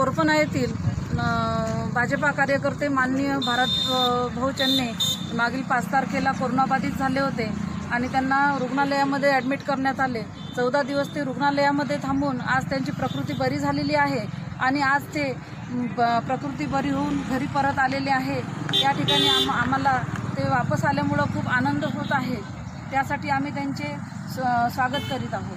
कोरपणा येथील भाजपा कार्यकर्ते माननीय भारत अं, भाऊ चन्ने मागील पाच तारखेला कोरोनाबाधित झाले होते आणि त्यांना रुग्णालयामध्ये ॲडमिट करण्यात आले. चौदा दिवस ते रुग्णालयामध्ये थांबून आज त्यांची प्रकृती बरी झालेली आहे आणि आज ते ब- प्रकृती बरी होऊन घरी परत आलेले आहे. या ठिकाणी आम आम्हाला ते वापस आल्यामुळं खूप आनंद होत आहे. त्यासाठी आम्ही त्यांचे स्व- स्वागत करीत आहोत.